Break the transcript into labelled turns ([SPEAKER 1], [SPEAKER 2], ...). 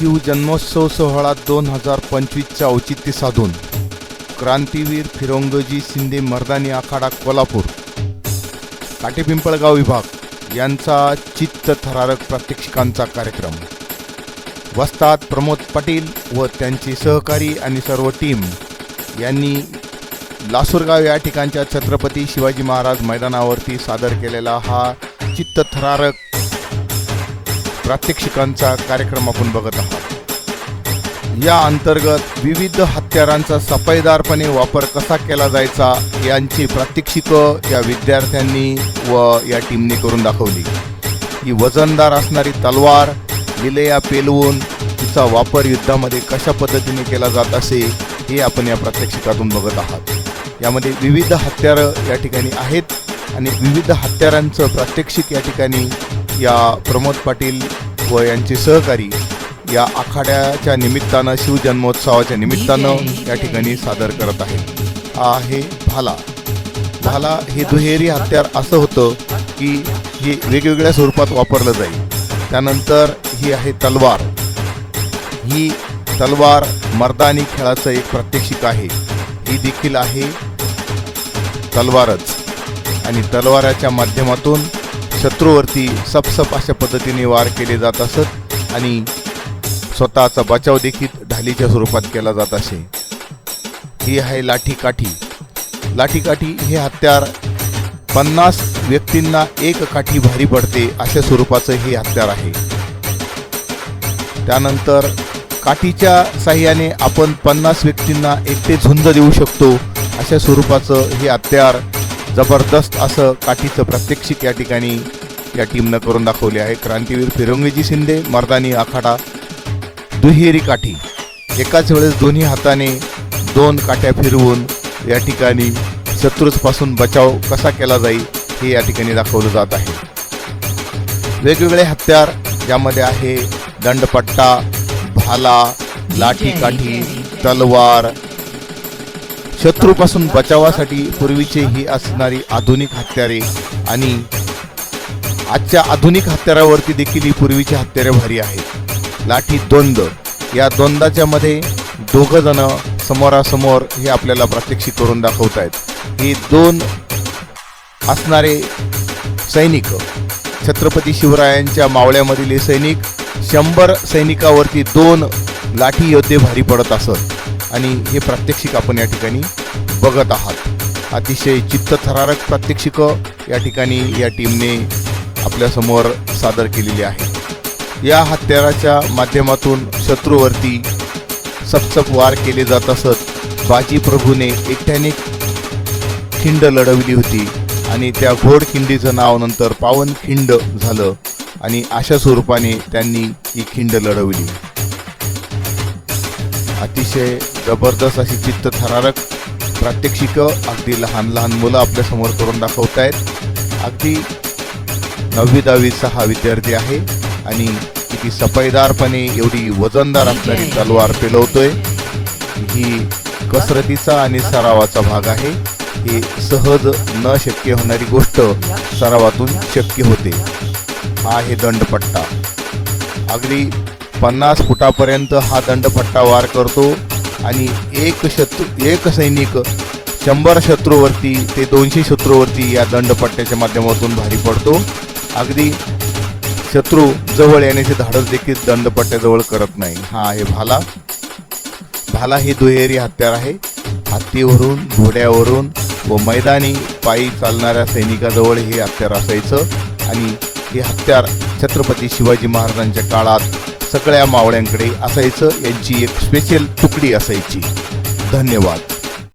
[SPEAKER 1] शिव जन्मोत्सव सोहळा दोन हजार पंचवीसच्या औचित्य साधून. क्रांतीवीर फिरंगोजी शिंदे मर्दानी आखाडा कोल्हापूर. काटेपिंपळगाव विभाग यांचा चित्त थरारक प्रात्यक्षिकांचा कार्यक्रम. वस्तात प्रमोद पाटील व त्यांचे सहकारी आणि सर्व टीम यांनी लासूरगाव या ठिकाणच्या छत्रपती शिवाजी महाराज मैदानावरती सादर केलेला हा चित्त थरारक प्रात्यक्षिकांचा कार्यक्रम आपण बघत आहात. या अंतर्गत विविध हत्यारांचा सफाईदारपणे वापर कसा केला जायचा यांची प्रात्यक्षिकं या विद्यार्थ्यांनी व या टीमने करून दाखवली. ही वजनदार असणारी तलवार लिलया पेलवून तिचा वापर युद्धामध्ये कशा पद्धतीने केला जात असे हे आपण या प्रात्यक्षिकातून बघत आहात. यामध्ये विविध हत्यारं या ठिकाणी आहेत आणि विविध हत्यारांचं प्रात्यक्षिक या ठिकाणी या प्रमोद पाटील व यांचे सहकारी या आखाड्याच्या निमित्तानं शिवजन्मोत्सवाच्या निमित्तानं या ठिकाणी सादर करत आहेत. हा आहे भाला. भाला हे दुहेरी हत्यार असं होतं की हे वेगवेगळ्या स्वरूपात वापरलं जाईल. त्यानंतर ही आहे तलवार. ही तलवार मर्दानी खेळाचं एक प्रात्यक्षिक आहे. ही देखील आहे तलवारच. आणि तलवाराच्या माध्यमातून शत्रूवरती सपसप अशा पद्धतीने वार केले जात असत आणि स्वतःचा बचाव देखील ढालीच्या स्वरूपात केला जात असे. ही आहे लाठी काठी लाठी काठी हे हत्यार पन्नास व्यक्तींना एक काठी भारी पडते अशा स्वरूपाचं हे हत्यार आहे. त्यानंतर काठीच्या साह्याने आपण पन्नास व्यक्तींना एकटे झुंज देऊ शकतो अशा स्वरूपाचं हे हत्यार जबरदस्त असं काठीचं प्रात्यक्षिक या ठिकाणी या टीमनं करून दाखवले आहे. क्रांतीवीर फिरंगीजी शिंदे मर्दानी आखाडा दुहेरी काठी. एकाच वेळेस दोन्ही हाताने दोन काठ्या फिरवून या ठिकाणी शत्रूपासून बचाव कसा केला जाईल हे या ठिकाणी दाखवलं जात आहे. वेगवेगळे हत्यार ज्यामध्ये आहे. दंडपट्टा भाला लाठी काठी तलवार शत्रूपासून बचावासाठी पूर्वीचे ही असणारी आधुनिक हत्यारे आणि आजच्या आधुनिक हत्यारावरती देखील ही पूर्वीची हत्यारे भारी आहेत. लाठी द्वंद. या द्वंदाच्या मध्ये दोघ जण समोरासमोर हे आपल्याला प्रात्यक्षिक करून दाखवत आहेत. हे दोन असणारे सैनिक छत्रपती शिवरायांच्या मावळ्यामधील हे सैनिक शंभर सैनिकावरती दोन लाठी योद्धे भारी पडत असत. आणि हे प्रात्यक्षिक आपण या ठिकाणी बघत आहात. अतिशय चित्त थरारक या ठिकाणी या टीमने आपल्यासमोर सादर केलेली आहे. या हत्याराच्या माध्यमातून शत्रूवरती सपसप वार केले जात असत. बाजी प्रभूने एकट्याने खिंड लढवली होती आणि त्या घोड खिंडीचं नाव नंतर पावन खिंड झालं आणि अशा स्वरूपाने त्यांनी ही खिंड लढवली. अतिशय जबरदस्त अशी चित्त थरारक प्रात्यक्षिक अगदी लहान लहान मुलं आपल्यासमोर करून दाखवत आहेत. अगदी नववी दहावीचा हा विद्यार्थी आहे आणि किती सफाईदारपणे एवढी वजनदार असणारी तलवार पेलवतोय. ही कसरतीचा आणि सरावाचा भाग आहे. ही सहज न शक्य होणारी गोष्ट सरावातून शक्य होते. हा आहे दंडपट्टा. अगदी पन्नास फुटापर्यंत हा दंडपट्टा वार करतो. आणि एक शत्रू एक सैनिक शंभर शत्रूवरती ते दोनशे शत्रूवरती या दंडपट्ट्याच्या माध्यमातून भारी पडतो. अगदी शत्रू जवळ येण्याचे धाडस देखील दंडपट्ट्याजवळ करत नाही. हा आहे भाला. भाला हे दुहेरी हत्यार आहे. हत्तीवरून घोड्यावरून व मैदानी पायी चालणाऱ्या सैनिकाजवळ हे हत्यार असायचं. आणि हे हत्यार छत्रपती शिवाजी महाराजांच्या काळात सगळ्या मावळ्यांकडे असायचं. यांची एक स्पेशल तुकडी असायची. धन्यवाद.